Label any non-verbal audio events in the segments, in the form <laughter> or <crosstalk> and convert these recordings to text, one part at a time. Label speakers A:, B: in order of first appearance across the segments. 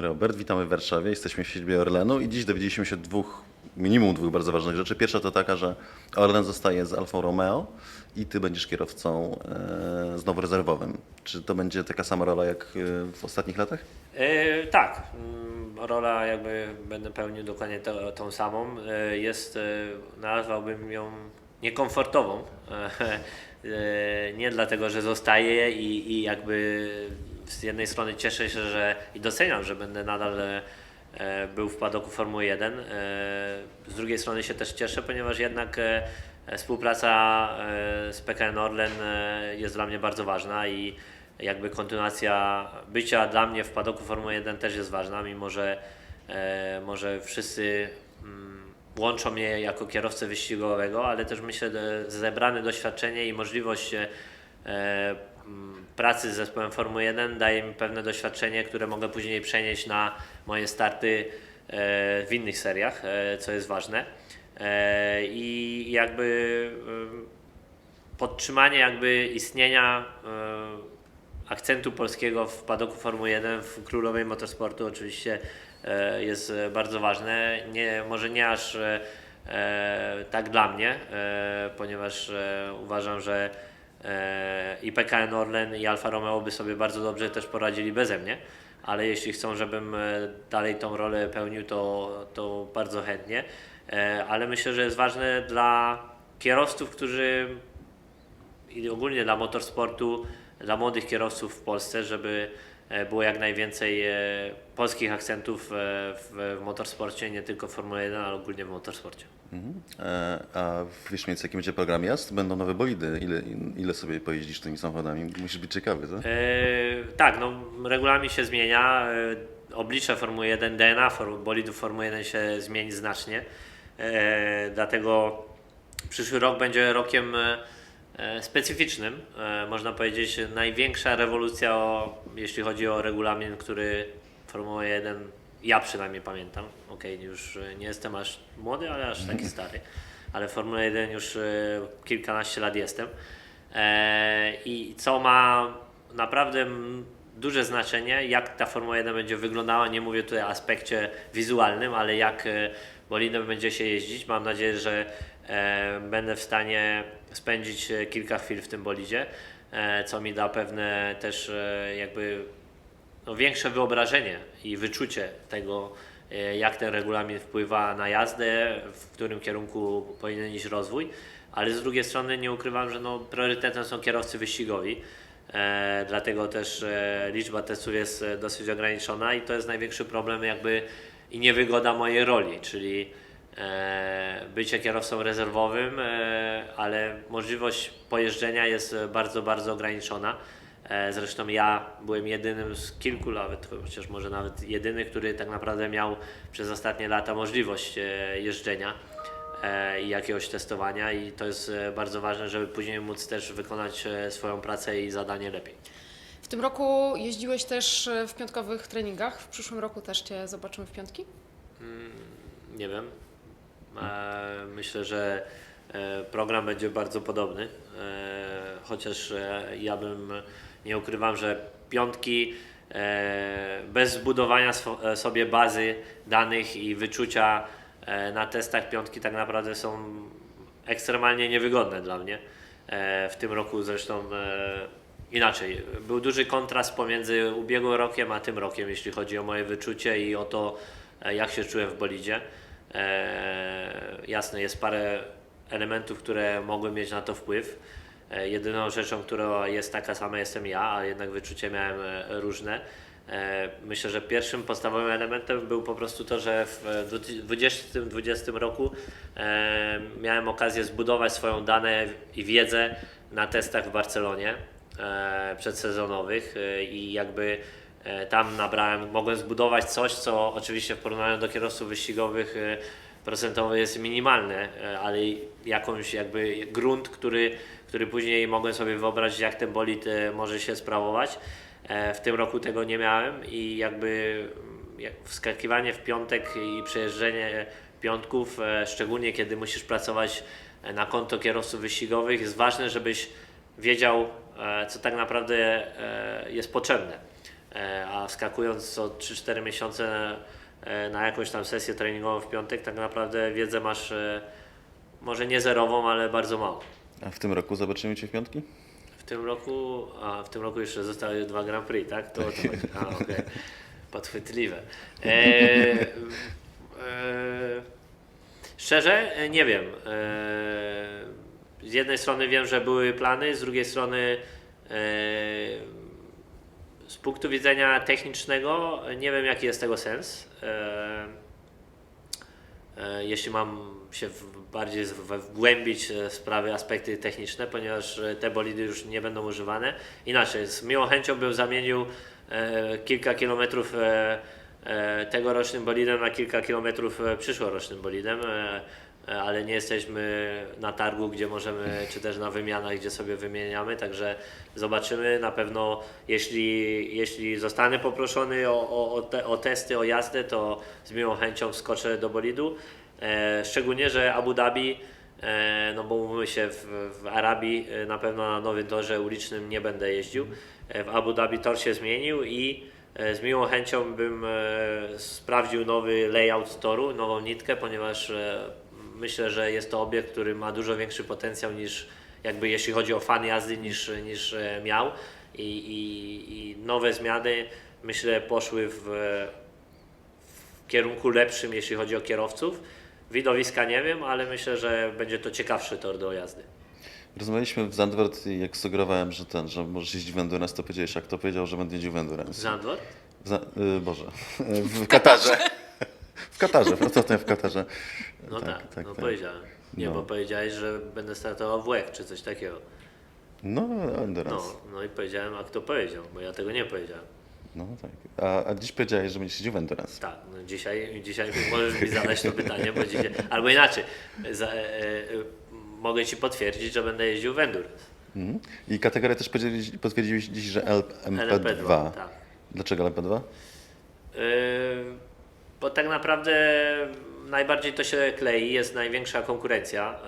A: Robert, witamy w Warszawie. Jesteśmy w siedzibie Orlenu i dziś dowiedzieliśmy się dwóch, minimum dwóch bardzo ważnych rzeczy. Pierwsza to taka, że Orlen zostaje z Alfą Romeo i ty będziesz kierowcą e, znowu rezerwowym. Czy to będzie taka sama rola jak e, w ostatnich latach?
B: E, tak, mm, rola jakby będę pełnił dokładnie to, tą samą. E, jest, e, nazwałbym ją niekomfortową. <laughs> E, nie dlatego, że zostaję i, i jakby z jednej strony cieszę się, że i doceniam, że będę nadal e, był w padoku Formuły 1. E, z drugiej strony się też cieszę, ponieważ jednak e, współpraca z PKN Orlen jest dla mnie bardzo ważna i jakby kontynuacja bycia dla mnie w padoku Formuły 1 też jest ważna, mimo że może wszyscy mm, łączą mnie jako kierowcę wyścigowego, ale też myślę, że zebrane doświadczenie i możliwość pracy z zespołem Formuły 1 daje mi pewne doświadczenie, które mogę później przenieść na moje starty e, w innych seriach, e, co jest ważne. E, I jakby podtrzymanie jakby istnienia akcentu polskiego w padoku Formuły 1 w królowej motorsportu oczywiście jest bardzo ważne. Nie, może nie aż tak dla mnie, ponieważ uważam, że i PKN Orlen i Alfa Romeo by sobie bardzo dobrze też poradzili beze mnie, ale jeśli chcą, żebym e, dalej tą rolę pełnił, to, to bardzo chętnie. E, Ale myślę, że jest ważne dla kierowców, którzy i ogólnie dla motorsportu, dla młodych kierowców w Polsce, żeby e, było jak najwięcej e, polskich akcentów e, w motorsporcie, nie tylko w Formule 1, ale ogólnie w motorsporcie.
A: E, a wiesz mniej jaki będzie program jazd? Będą nowe bolidy. Ile, ile sobie pojeździsz tymi samochodami? Musisz być ciekawy, co?
B: E, tak, no regulamin się zmienia, e, oblicze Formuły 1, DNA bolidów Formuły 1 się zmieni znacznie, e, dlatego przyszły rok będzie rokiem specyficznym, można powiedzieć największa rewolucja, o, jeśli chodzi o regulamin, który Formuła 1, ja przynajmniej pamiętam, okej, już e, nie jestem aż młody, ale aż taki <laughs> stary, ale Formuła 1 już e, kilkanaście lat jestem. E, I co ma naprawdę duże znaczenie, jak ta Formuła 1 będzie wyglądała. Nie mówię tutaj o aspekcie wizualnym, ale jak bolidem będzie się jeździć. Mam nadzieję, że będę w stanie spędzić kilka chwil w tym bolidzie, co mi da pewne też jakby no, większe wyobrażenie i wyczucie tego, e, jak ten regulamin wpływa na jazdę, w którym kierunku powinien iść rozwój, ale z drugiej strony nie ukrywam, że no, priorytetem są kierowcy wyścigowi, e, dlatego też e, liczba testów jest e, dosyć ograniczona i to jest największy problem jakby i niewygoda mojej roli, czyli e, bycie kierowcą rezerwowym, e, ale możliwość pojeżdżenia jest bardzo, bardzo ograniczona. E, Zresztą ja byłem jedynym z kilku, nawet chociaż może nawet jedyny, który tak naprawdę miał przez ostatnie lata możliwość e, jeżdżenia e, i jakiegoś testowania i to jest bardzo ważne, żeby później móc też wykonać swoją pracę i zadanie lepiej.
C: W tym roku jeździłeś też w piątkowych treningach. W przyszłym roku też Cię zobaczymy w piątki?
B: Nie wiem. Myślę, że program będzie bardzo podobny, chociaż ja bym nie ukrywam, że piątki e, bez zbudowania e, sobie bazy danych i wyczucia e, na testach piątki tak naprawdę są ekstremalnie niewygodne dla mnie. W tym roku zresztą inaczej. Był duży kontrast pomiędzy ubiegłym rokiem a tym rokiem, jeśli chodzi o moje wyczucie i o to, jak się czułem w bolidzie. Jasne, jest parę elementów, które mogły mieć na to wpływ. E, jedyną rzeczą, która jest taka sama, jestem ja, a jednak wyczucie miałem e, różne. E, myślę, że pierwszym podstawowym elementem był po prostu to, że w 2020 roku miałem okazję zbudować swoją dane i wiedzę na testach w Barcelonie przedsezonowych i jakby tam nabrałem, mogłem zbudować coś, co oczywiście w porównaniu do kierowców wyścigowych e, procentowo jest minimalne, e, ale jakąś jakby grunt, który, który później mogłem sobie wyobrazić, jak ten bolid e, może się sprawować. E, W tym roku tego nie miałem i jakby mm, wskakiwanie w piątek i przejeżdżenie piątków, szczególnie kiedy musisz pracować na konto kierowców wyścigowych, jest ważne, żebyś wiedział, co tak naprawdę jest potrzebne. A skakując co 3-4 miesiące na jakąś tam sesję treningową w piątek, tak naprawdę wiedzę masz e, może nie zerową, ale bardzo mało.
A: A w tym roku zobaczymy Cię w piątki?
B: W tym roku, a w tym roku jeszcze zostały dwa Grand Prix, tak? To to chodzi. A, okej. <laughs> Podchwytliwe. E, e, szczerze, e, nie wiem. E, z jednej strony wiem, że były plany, z drugiej strony e, z punktu widzenia technicznego nie wiem, jaki jest tego sens. E, E, jeśli mam się bardziej wgłębić e, sprawy, aspekty techniczne, ponieważ te bolidy już nie będą używane. Inaczej, z miłą chęcią bym zamienił kilka kilometrów tegorocznym bolidem na kilka kilometrów przyszłorocznym bolidem, ale nie jesteśmy na targu, gdzie możemy, czy też na wymianach, gdzie sobie wymieniamy, także zobaczymy. Na pewno, jeśli, jeśli zostanę poproszony o, o, o, te, o testy, o jazdę, to z miłą chęcią wskoczę do bolidu. E, szczególnie, że Abu Dhabi, e, no bo mówimy się w, w Arabii, e, na pewno na nowym torze ulicznym nie będę jeździł. E, w Abu Dhabi tor się zmienił i e, z miłą chęcią bym e, sprawdził nowy layout toru, nową nitkę, ponieważ e, myślę, że jest to obiekt, który ma dużo większy potencjał niż jakby jeśli chodzi o fan jazdy niż, niż e, miał I, i, i nowe zmiany myślę poszły w, w kierunku lepszym jeśli chodzi o kierowców. Widowiska nie wiem, ale myślę, że będzie to ciekawszy tor do jazdy.
A: Rozmawialiśmy w Zandvoort i jak sugerowałem, że ten, że możesz jeździć w Endurance, to powiedziałeś, jak to powiedział, że będę jeździł w Endurance.
B: Zandvoort?
A: W Za, y, Boże, <laughs> w Katarze. <laughs> Katarze, ostatnio w Katarze. <laughs>
B: No tak,
A: Tak, tak,
B: no
A: tak.
B: powiedziałem. Nie,
A: No.
B: bo powiedziałeś, że będę startował w WEC czy coś takiego.
A: No, Endurance.
B: No, no i powiedziałem, a kto powiedział, bo ja tego nie powiedziałem.
A: No, tak. A, a dziś powiedziałeś, że będziesz jeździł w Endurance.
B: Tak, no dzisiaj, dzisiaj możesz mi zadać to pytanie, bo dzisiaj, albo inaczej, za, e, e, mogę Ci potwierdzić, że będę jeździł w Endurance.
A: Mhm. I kategorię też potwierdziłeś, dziś, że LMP2.
B: LMP2, tak.
A: Dlaczego LMP2?
B: Yy, Bo tak naprawdę najbardziej to się klei, jest największa konkurencja,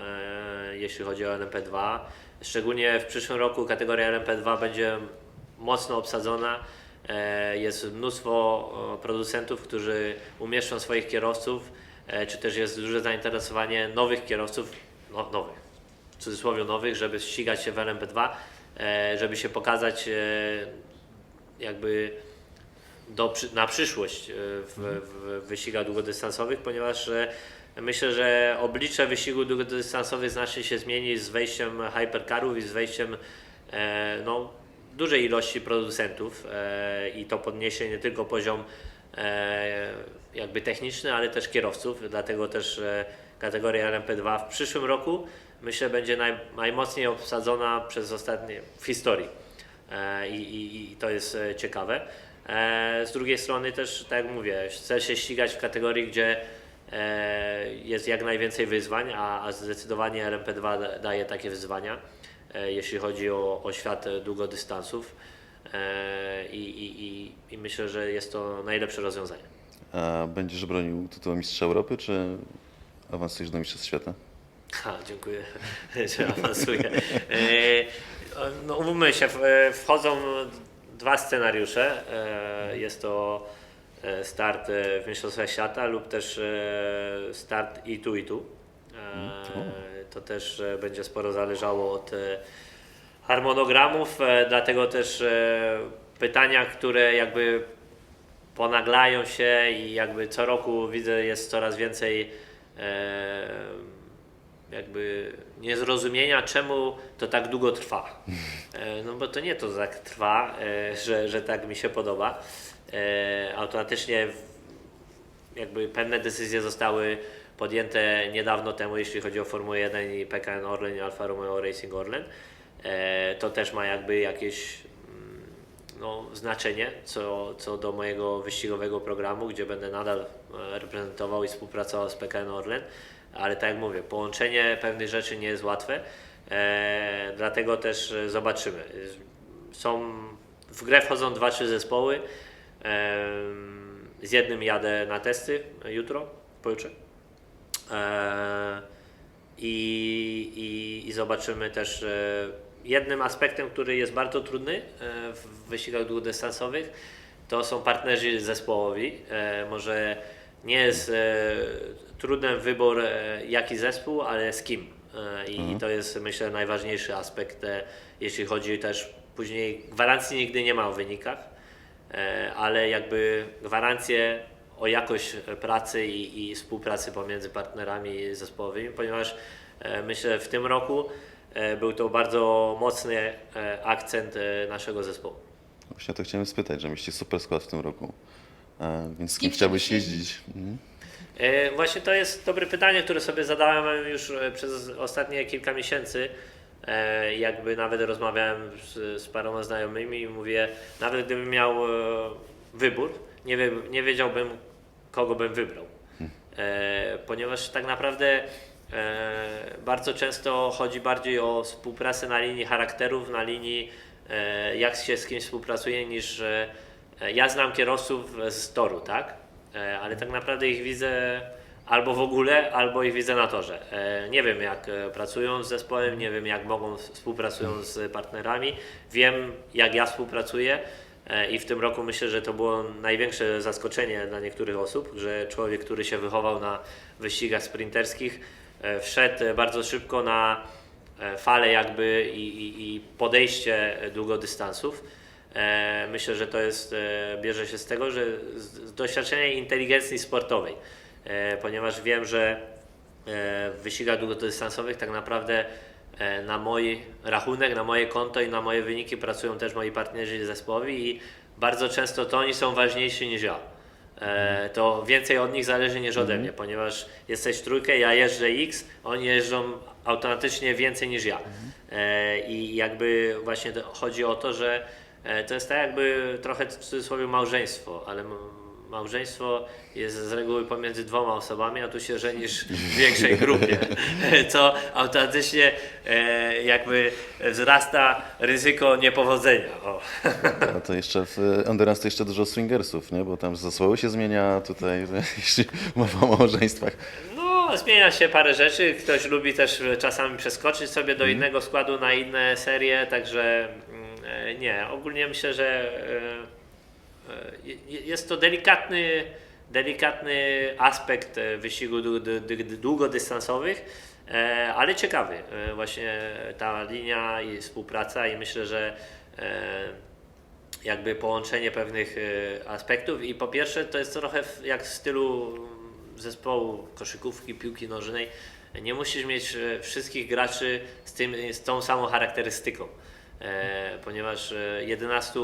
B: yy, jeśli chodzi o LMP2. Szczególnie w przyszłym roku kategoria LMP2 będzie mocno obsadzona. Yy, Jest mnóstwo e, producentów, którzy umieszczą swoich kierowców, e, czy też jest duże zainteresowanie nowych kierowców, no, nowych, w cudzysłowie nowych, żeby ścigać się w LMP2, e, żeby się pokazać e, jakby do, na przyszłość e, w, w wyścigach długodystansowych, ponieważ e, myślę, że oblicze wyścigu długodystansowych znacznie się zmieni z wejściem hypercarów i z wejściem e, no, dużej ilości producentów i to podniesie nie tylko poziom jakby techniczny, ale też kierowców, dlatego też kategoria LMP2 w przyszłym roku myślę będzie naj, najmocniej obsadzona przez ostatnie w historii. E, i, i, i to jest e, ciekawe. E, z drugiej strony też, tak jak mówię, chcę się ścigać w kategorii, gdzie jest jak najwięcej wyzwań, a, zdecydowanie LMP2 da- daje takie wyzwania, jeśli chodzi o, o świat długodystansów i, i, i, i myślę, że jest to najlepsze rozwiązanie.
A: A będziesz bronił tytułu mistrza Europy, czy awansujesz do mistrzostw świata?
B: Ha, dziękuję, <laughs> że awansuję. E, No, umówmy się, e, wchodzą dwa scenariusze. E, Jest to start w Mistrzostwach Świata lub też start i tu, i tu. E, To też będzie sporo zależało od harmonogramów, dlatego też pytania, które jakby ponaglają się i jakby co roku widzę jest coraz więcej jakby niezrozumienia, czemu to tak długo trwa. <laughs> E, no bo to nie to tak trwa, e, że, że tak mi się podoba. E, automatycznie jakby pewne decyzje zostały podjęte niedawno temu, jeśli chodzi o Formułę 1 i PKN Orlen i Alfa Romeo Racing Orlen. To też ma jakby jakieś mm, no, znaczenie co, co do mojego wyścigowego programu, gdzie będę nadal reprezentował i współpracował z PKN Orlen, ale tak jak mówię, połączenie pewnych rzeczy nie jest łatwe, e, dlatego też e, zobaczymy. Są, w grę wchodzą dwa, trzy zespoły, em, z jednym jadę na testy jutro, pojutrze. E, i, i, I zobaczymy też e, jednym aspektem, który jest bardzo trudny e, w wyścigach długodystansowych, to są partnerzy zespołowi. E, może nie jest e, trudny wybór, e, jaki zespół, ale z kim. E, I, I to jest, myślę, najważniejszy aspekt, jeśli chodzi też później. Gwarancji nigdy nie ma o wynikach, ale jakby gwarancje o jakość pracy i, i współpracy pomiędzy partnerami zespołowymi, ponieważ myślę, w tym roku był to bardzo mocny akcent naszego zespołu.
A: Właśnie to chciałem spytać, że mieliście super skład w tym roku. E, więc z
C: kim
A: chciałbyś jeździć? Mhm.
B: E, Właśnie to jest dobre pytanie, które sobie zadałem już e, przez ostatnie kilka miesięcy. Jakby nawet rozmawiałem z, z paroma znajomymi i mówię, nawet gdybym miał wybór, nie, wie, nie wiedziałbym, kogo bym wybrał. E, Ponieważ tak naprawdę bardzo często chodzi bardziej o współpracę na linii charakterów, na linii jak się z kimś współpracuje, niż ja znam kierowców z toru, tak? E, ale tak naprawdę ich widzę albo w ogóle, albo ich widzę na torze. E, Nie wiem jak e, pracują z zespołem, nie wiem jak mogą współpracują z partnerami. Wiem jak ja współpracuję e, i w tym roku myślę, że to było największe zaskoczenie dla niektórych osób, że człowiek, który się wychował na wyścigach sprinterskich, e, wszedł bardzo szybko na e, falę jakby i, i, i podejście długodystansów. E, Myślę, że to jest, e, bierze się z tego, że z doświadczenia inteligencji sportowej, E, ponieważ wiem, że e, w wyścigach długodystansowych tak naprawdę e, na mój rachunek, na moje konto i na moje wyniki pracują też moi partnerzy zespołowi i bardzo często to oni są ważniejsi niż ja. E, To więcej od nich zależy niż ode mnie, ponieważ jesteś trójkę, ja jeżdżę X, oni jeżdżą automatycznie więcej niż ja. E, I jakby właśnie chodzi o to, że e, to jest tak jakby trochę w cudzysłowie małżeństwo, ale małżeństwo jest z reguły pomiędzy dwoma osobami, a tu się żenisz w większej grupie, <laughs> co automatycznie e, jakby wzrasta ryzyko niepowodzenia. O. <laughs>
A: A to jeszcze w Endurance to jeszcze dużo swingersów, nie? Bo tam zespoły się zmienia tutaj, <laughs> jeśli mowa o małżeństwach.
B: No, zmienia się parę rzeczy. Ktoś lubi też czasami przeskoczyć sobie do innego składu na inne serie, także e, nie. Ogólnie myślę, że e, e, je- jest to delikatny, delikatny aspekt e, wyścigu dłu- dłu- dłu- długodystansowych, e, ale ciekawy. E, Właśnie ta linia i współpraca i myślę, że e, jakby połączenie pewnych e, aspektów i po pierwsze to jest trochę jak w stylu zespołu koszykówki, piłki nożnej. Nie musisz mieć e, wszystkich graczy z, tym, z tą samą charakterystyką, e, ponieważ e, 11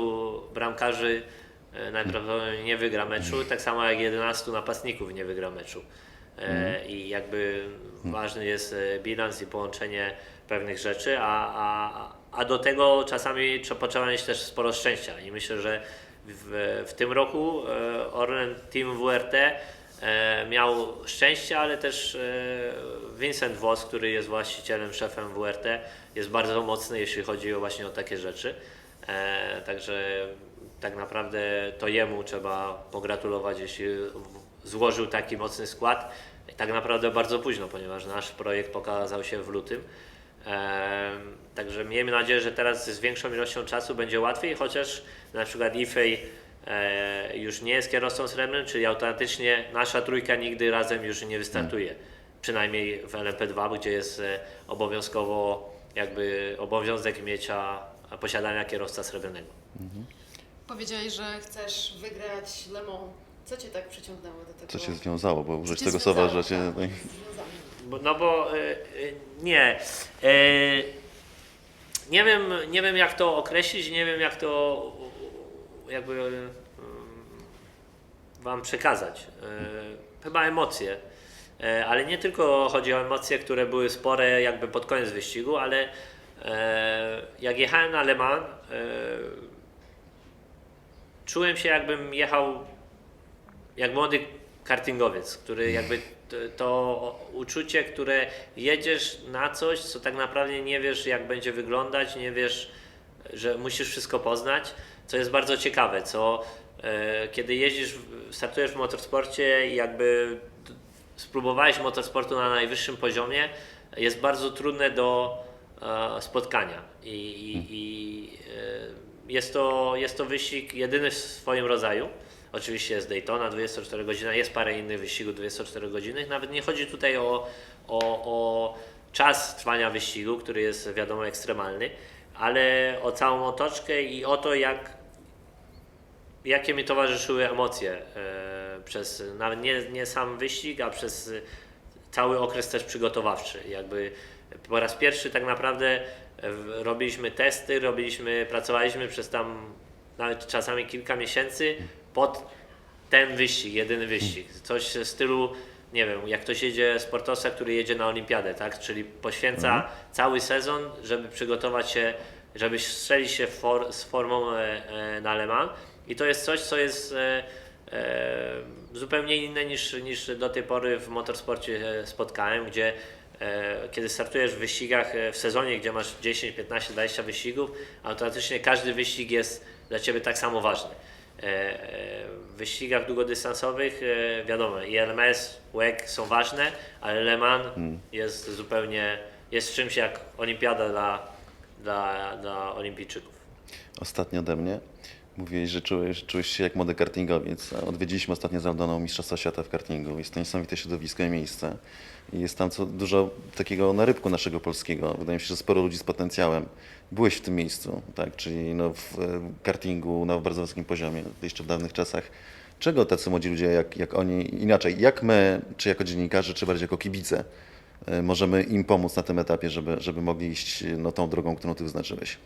B: bramkarzy e, najprawdopodobniej nie wygra meczu, tak samo jak 11 napastników nie wygra meczu. E, I jakby ważny jest e, bilans i połączenie pewnych rzeczy, a, a, a do tego czasami trzeba potrzeba mieć też sporo szczęścia. I myślę, że w, w tym roku e, Orlen Team WRT e, miał szczęście, ale też e, Vincent Wos, który jest właścicielem, szefem WRT, jest bardzo mocny, jeśli chodzi o właśnie o takie rzeczy. E, Także tak naprawdę to jemu trzeba pogratulować, jeśli złożył taki mocny skład. Tak naprawdę bardzo późno, ponieważ nasz projekt pokazał się w lutym. Em, Także miejmy nadzieję, że teraz z większą ilością czasu będzie łatwiej, chociaż na przykład Ifej e, już nie jest kierowcą srebrnym, czyli automatycznie nasza trójka nigdy razem już nie wystartuje. Przynajmniej w LMP2, gdzie jest e, obowiązkowo jakby obowiązek miecza posiadania kierowca srebrnego.
C: Powiedziałeś, że chcesz wygrać Le Mans. Co cię tak przyciągnęło do tego?
A: Co się związało, bo użyć
C: cię
A: tego słowa, że cię...
C: tak,
B: no bo y, y, nie. Y, nie wiem, nie wiem jak to określić, nie wiem jak to jakby y, wam przekazać. Chyba emocje. Y, ale nie tylko chodzi o emocje, które były spore jakby pod koniec wyścigu, ale y, jak jechałem na Le Mans, y, czułem się jakbym jechał jak młody kartingowiec, który jakby to, uczucie, które jedziesz na coś, co tak naprawdę nie wiesz jak będzie wyglądać, nie wiesz, że musisz wszystko poznać, co jest bardzo ciekawe, co e, kiedy jeździsz, startujesz w motorsporcie i jakby spróbowałeś motorsportu na najwyższym poziomie, jest bardzo trudne do e, spotkania i, i, i e, jest to, jest to wyścig jedyny w swoim rodzaju. Oczywiście jest Daytona 24 godzina, jest parę innych wyścigów 24 godziny. Nawet nie chodzi tutaj o, o, o czas trwania wyścigu, który jest wiadomo ekstremalny, ale o całą otoczkę i o to, jak, jakie mi towarzyszyły emocje e, przez nawet nie, nie sam wyścig, a przez cały okres też przygotowawczy. Jakby po raz pierwszy tak naprawdę robiliśmy testy, robiliśmy, pracowaliśmy przez tam nawet czasami kilka miesięcy pod ten wyścig, jedyny wyścig. Coś w stylu, nie wiem, jak ktoś jedzie sportowca, który jedzie na olimpiadę, tak? Czyli poświęca cały sezon, żeby przygotować się, żeby strzelić się for, z formą e, e, na Le Mans. I to jest coś, co jest e, e, zupełnie inne niż, niż do tej pory w motorsporcie e, spotkałem, gdzie e, kiedy startujesz w wyścigach e, w sezonie, gdzie masz 10, 15, 20 wyścigów, automatycznie każdy wyścig jest dla Ciebie tak samo ważny. E, e, W wyścigach długodystansowych e, wiadomo, i RMS, WEC są ważne, ale Le Mans jest zupełnie, jest czymś jak olimpiada dla, dla, dla olimpijczyków.
A: Ostatnio ode mnie. Mówiłeś, że czułeś, czułeś się jak młody kartingowiec. Odwiedziliśmy ostatnio z Aldoną Mistrzostwa Świata w kartingu. Jest to niesamowite środowisko i miejsce. I jest tam co, dużo takiego narybku naszego polskiego. Wydaje mi się, że sporo ludzi z potencjałem. Byłeś w tym miejscu, tak? czyli no w e, kartingu na bardzo wysokim poziomie, jeszcze w dawnych czasach. Czego tacy młodzi ludzie, jak, jak oni, inaczej, jak my, czy jako dziennikarze, czy bardziej jako kibice, możemy im pomóc na tym etapie, żeby, żeby mogli iść no, tą drogą, którą ty wyznaczyłeś?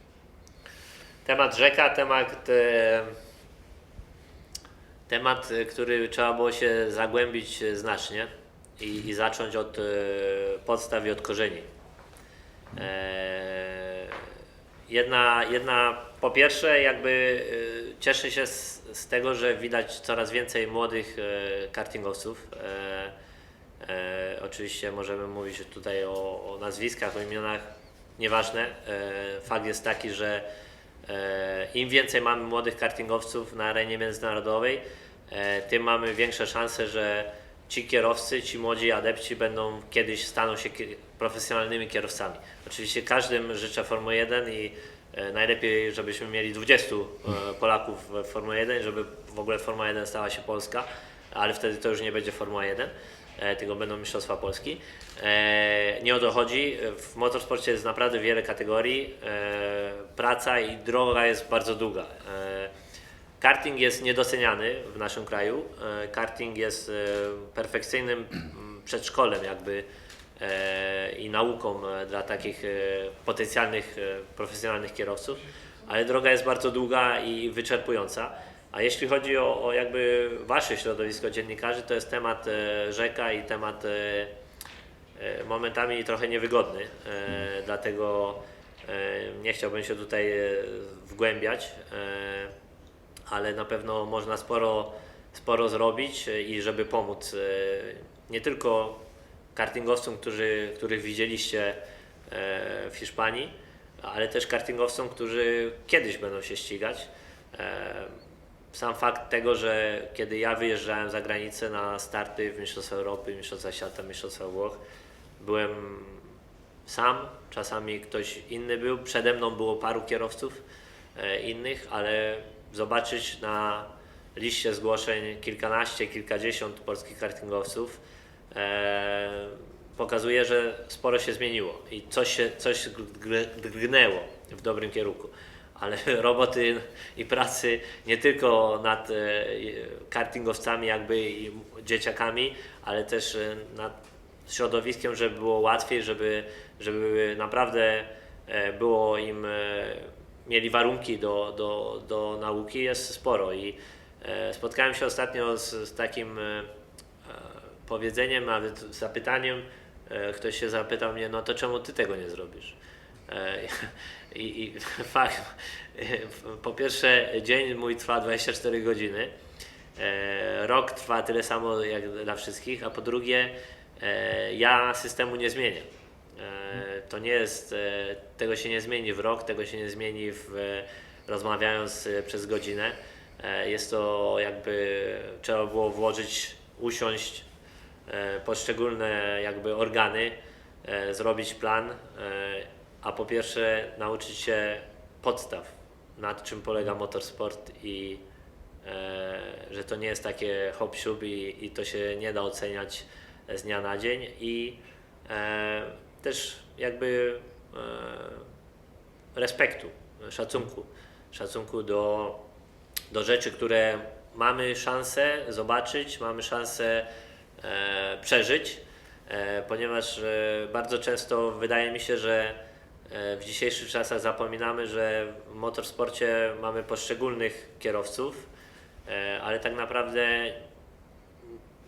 B: Temat rzeka, temat, e, temat, e, który trzeba było się zagłębić e, znacznie i, i zacząć od e, podstaw i od korzeni. E, jedna, jedna, po pierwsze, jakby e, cieszę się z, z tego, że widać coraz więcej młodych e, kartingowców. E, oczywiście możemy mówić tutaj o, o nazwiskach, o imionach, nieważne. E, fakt jest taki, że e, im więcej mamy młodych kartingowców na arenie międzynarodowej, e, tym mamy większe szanse, że ci kierowcy, ci młodzi adepci będą kiedyś staną się profesjonalnymi kierowcami. Oczywiście każdym życzę Formuły 1 i e, najlepiej, żebyśmy mieli 20 e, Polaków w Formule 1, żeby w ogóle Formuła 1 stała się polska, ale wtedy to już nie będzie Formuła 1 e, tylko będą Mistrzostwa Polski. E, Nie o to chodzi. W motorsporcie jest naprawdę wiele kategorii. E, Praca i droga jest bardzo długa. E, Karting jest niedoceniany w naszym kraju. E, Karting jest e, perfekcyjnym mm, przedszkolem jakby e, i nauką e, dla takich e, potencjalnych e, profesjonalnych kierowców, ale droga jest bardzo długa i wyczerpująca. A jeśli chodzi o, o jakby wasze środowisko dziennikarzy, to jest temat e, rzeka i temat e, e, momentami trochę niewygodny, dlatego nie chciałbym się tutaj wgłębiać, ale na pewno można sporo, sporo zrobić i żeby pomóc nie tylko kartingowcom, którzy, których widzieliście w Hiszpanii, ale też kartingowcom, którzy kiedyś będą się ścigać. Sam fakt tego, że kiedy ja wyjeżdżałem za granicę na starty w Mistrzostwach Europy, Mistrzostwach Świata, Mistrzostwach Włoch, byłem sam, czasami ktoś inny był, przede mną było paru kierowców e, innych, ale zobaczyć na liście zgłoszeń kilkanaście, kilkadziesiąt polskich kartingowców e, pokazuje, że sporo się zmieniło i coś, się, coś drgnęło w dobrym kierunku. Ale <laughs> roboty i pracy nie tylko nad e, kartingowcami jakby i dzieciakami, ale też e, nad środowiskiem, żeby było łatwiej, żeby, żeby naprawdę e, było im, mieli warunki do, do, do nauki, jest sporo. I spotkałem się ostatnio z, z takim powiedzeniem, nawet zapytaniem, ktoś się zapytał mnie, no to czemu ty tego nie zrobisz? <laughs> I, i <laughs> fakt, <laughs> po pierwsze dzień mój trwa 24 godziny, E, rok trwa tyle samo jak dla wszystkich, a po drugie e, ja systemu nie zmienię. E, to nie jest, tego się nie zmieni w rok, tego się nie zmieni w, rozmawiając przez godzinę. Jest to jakby trzeba było włożyć, usiąść poszczególne jakby organy, zrobić plan, a po pierwsze nauczyć się podstaw nad czym polega motorsport i e, że to nie jest takie hop i, i to się nie da oceniać z dnia na dzień. I e, też jakby e, respektu, szacunku, szacunku do, do rzeczy, które mamy szansę zobaczyć, mamy szansę e, przeżyć, e, ponieważ e, bardzo często wydaje mi się, że w dzisiejszych czasach zapominamy, że w motorsporcie mamy poszczególnych kierowców, e, ale tak naprawdę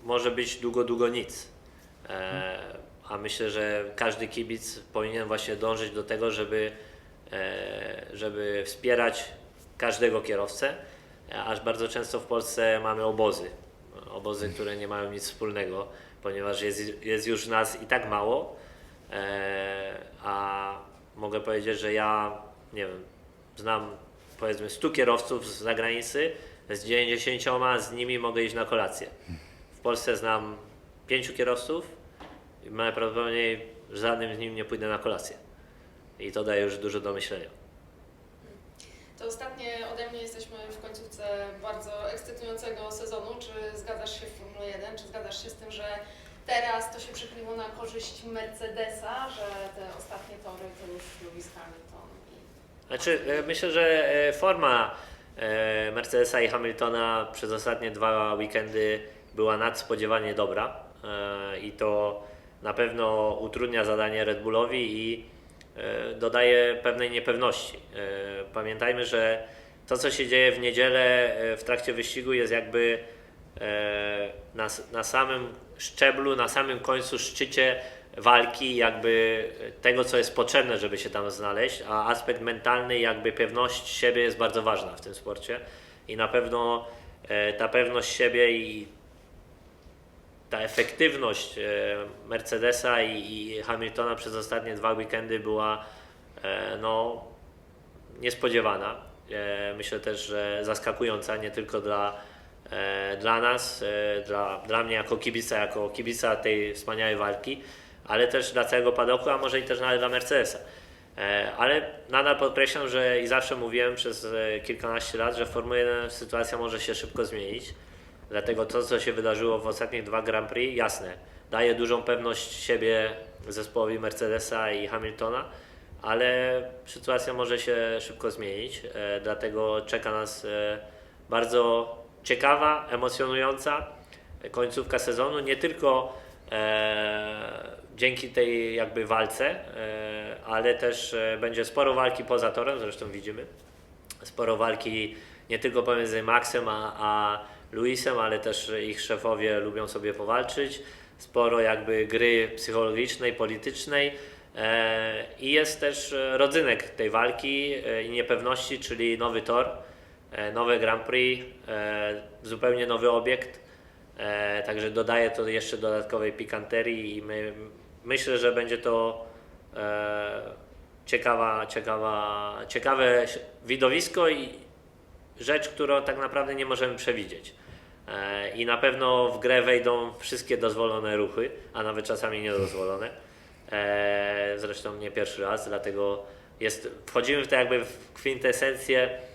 B: może być długo, długo nic. E, a myślę, że każdy kibic powinien właśnie dążyć do tego, żeby, e, żeby wspierać każdego kierowcę, e, aż bardzo często w Polsce mamy obozy. Obozy, które nie mają nic wspólnego, ponieważ jest, jest już nas i tak mało, e, a mogę powiedzieć, że ja nie wiem, znam powiedzmy 100 kierowców z zagranicy, z 90 z nimi mogę iść na kolację. W Polsce znam pięciu kierowców i najprawdopodobniej żadnym z nim nie pójdę na kolację. I to daje już dużo do myślenia.
C: To ostatnie ode mnie jesteśmy w końcówce bardzo ekscytującego sezonu. Czy zgadzasz się w Formule 1? Czy zgadzasz się z tym, że teraz to się przykryło na korzyść Mercedesa, że te ostatnie tory to już Lewis Hamilton
B: Znaczy, e, myślę, że e, forma e, Mercedesa i Hamiltona przez ostatnie dwa weekendy była nadspodziewanie dobra i to na pewno utrudnia zadanie Red Bullowi i dodaje pewnej niepewności. Pamiętajmy, że to, co się dzieje w niedzielę w trakcie wyścigu jest jakby na, s- na samym szczeblu, na samym końcu, szczycie walki, jakby tego, co jest potrzebne, żeby się tam znaleźć, a aspekt mentalny, jakby pewność siebie jest bardzo ważna w tym sporcie i na pewno e, ta pewność siebie i ta efektywność e, Mercedesa i, Hamiltona przez ostatnie dwa weekendy była e, no, niespodziewana. E, Myślę też, że zaskakująca nie tylko dla, e, dla nas, e, dla, dla mnie jako kibica, jako kibica tej wspaniałej walki, ale też dla całego padoku, a może i też nawet dla Mercedesa. E, Ale nadal podkreślam, że i zawsze mówiłem przez e, kilkanaście lat, że w Formule 1 sytuacja może się szybko zmienić. Dlatego to, co się wydarzyło w ostatnich dwa Grand Prix, jasne, daje dużą pewność siebie zespołowi Mercedesa i Hamiltona, ale sytuacja może się szybko zmienić. E, dlatego czeka nas e, bardzo ciekawa, emocjonująca końcówka sezonu. Nie tylko e, dzięki tej jakby walce, e, ale też e, będzie sporo walki poza torem, zresztą widzimy sporo walki nie tylko pomiędzy Maxem a, a Luisem, ale też ich szefowie lubią sobie powalczyć. Sporo jakby gry psychologicznej, politycznej e, i jest też e, rodzynek tej walki i niepewności, czyli nowy tor, nowe Grand Prix, e, zupełnie nowy obiekt. E, także dodaje to jeszcze dodatkowej pikanterii i my, myślę, że będzie to e, ciekawa, ciekawa, ciekawe widowisko i rzecz, którą tak naprawdę nie możemy przewidzieć. E, I na pewno w grę wejdą wszystkie dozwolone ruchy, a nawet czasami niedozwolone. E, Zresztą nie pierwszy raz, dlatego jest, wchodzimy w to jakby w kwintesencję e,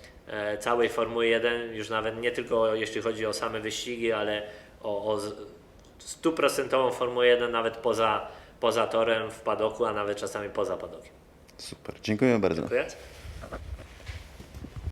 B: całej Formuły 1, już nawet nie tylko jeśli chodzi o same wyścigi, ale o, o stuprocentową Formułę 1 nawet poza, poza torem, w padoku, a nawet czasami poza padokiem.
A: Super, dziękuję bardzo.
B: Dziękuję.